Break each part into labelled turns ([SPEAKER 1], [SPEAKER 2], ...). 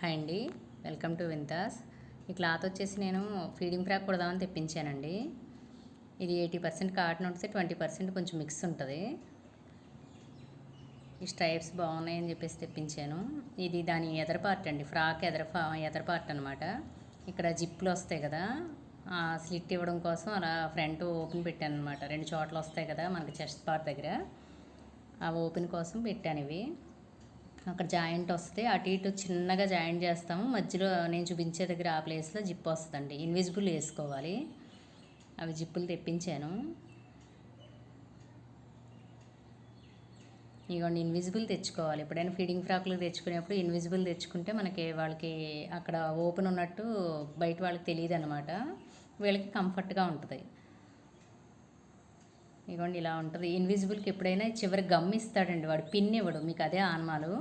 [SPEAKER 1] Hi అండి. Welcome to Vinthas. ఈ cloth వచ్చేసి నేను ఫీడింగ్ ఫ్రాక్ కుడదామని తెప్పించానండి. ఇది ఎయిటీ పర్సెంట్ కాటన్ ఉంటుంది ట్వంటీ పర్సెంట్ కొంచెం మిక్స్ ఉంటుంది. ఈ స్ట్రైప్స్ బాగున్నాయని చెప్పేసి తెప్పించాను. ఇది దాని ఎదర పార్ట్ అండి. ఫ్రాక్ ఎదర ఎదర పార్ట్ అనమాట ఇక్కడ జిప్లు వస్తాయి కదా ఆ స్లిట్ ఇవ్వడం కోసం అలా ఫ్రంట్ ఓపెన్ పెట్టాను అనమాట రెండు చోట్ల వస్తాయి కదా మనకి చెస్ట్ పార్ట్ దగ్గర. ఆ ఓపెన్ కోసం పెట్టాను ఇవి. అక్కడ జాయింట్ వస్తే అటు ఇటు చిన్నగా జాయింట్ చేస్తాము. మధ్యలో నేను చూపించే దగ్గర ఆ ప్లేస్లో జిప్ వస్తుందండి. ఇన్విజిబుల్ వేసుకోవాలి. అవి జిప్పులు తెప్పించాను. ఇదిగోండి ఇన్విజిబుల్ తెచ్చుకోవాలి. ఎప్పుడైనా ఫీడింగ్ ఫ్రాక్లు తెచ్చుకునేప్పుడు ఇన్విజిబుల్ తెచ్చుకుంటే మనకి వాళ్ళకి అక్కడ ఓపెన్ ఉన్నట్టు బయట వాళ్ళకి తెలియదు అనమాట వీళ్ళకి కంఫర్ట్గా ఉంటుంది. ఇదిగోండి ఇలా ఉంటుంది. ఇన్విజిబుల్కి ఎప్పుడైనా చివరి గమ్ ఇస్తాడండి వాడు. పిన్ ఇవ్వడు. మీకు అదే ఆన్మాలు.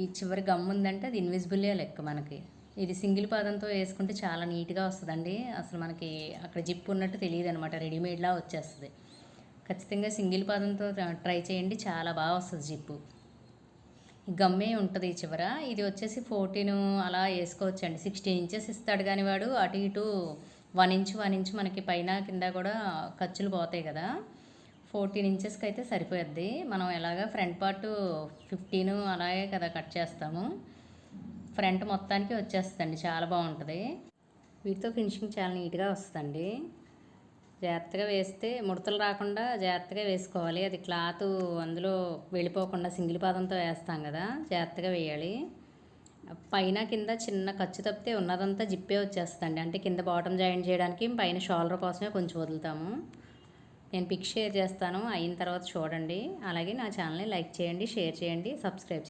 [SPEAKER 1] ఈ చివరి గమ్ ఉందంటే అది ఇన్విజిబులే లెక్క మనకి. ఇది సింగిల్ పాదంతో వేసుకుంటే చాలా నీట్గా వస్తుందండి. అసలు మనకి అక్కడ జిప్ ఉన్నట్టు తెలియదు అనమాట రెడీమేడ్లా వచ్చేస్తుంది. ఖచ్చితంగా సింగిల్ పాదంతో ట్రై చేయండి. చాలా బాగా వస్తుంది జిప్పు గమ్మే ఉంటుంది ఈ చివర. ఇది వచ్చేసి ఫోర్టీన్ అలా వేసుకోవచ్చండి. సిక్స్టీన్ ఇంచెస్ ఇస్తాడు కానీ వాడు. అటు ఇటు వన్ ఇంచ్ వన్ ఇంచ్ మనకి పైన కింద కూడా ఖర్చులు పోతాయి కదా. ఫోర్టీన్ ఇంచెస్కి అయితే సరిపోద్ది మనం ఎలాగా ఫ్రంట్ పార్ట్ ఫిఫ్టీన్ అలాగే కదా కట్ చేస్తాము. ఫ్రంట్ మొత్తానికి వచ్చేస్తుందండి. చాలా బాగుంటుంది. వీటితో ఫినిషింగ్ చాలా నీట్గా వస్తుందండి. జాగ్రత్తగా వేస్తే ముడతలు రాకుండా జాగ్రత్తగా వేసుకోవాలి. అది క్లాత్ అందులో వెళ్ళిపోకుండా సింగిల్ పాదంతో వేస్తాం కదా. జాగ్రత్తగా వేయాలి. పైన కింద చిన్న ఖర్చు తప్పితే ఉన్నదంతా జిప్పే వచ్చేస్తండి అంటే కింద బాటమ్ జాయిన్ చేయడానికి పైన షోల్డర్ కోసమే కొంచెం వదులుతాము. నేను పిక్ షేర్ చేస్తాను. అయిన తర్వాత చూడండి. అలాగే నా ఛానల్ని లైక్ చేయండి షేర్ చేయండి సబ్స్క్రైబ్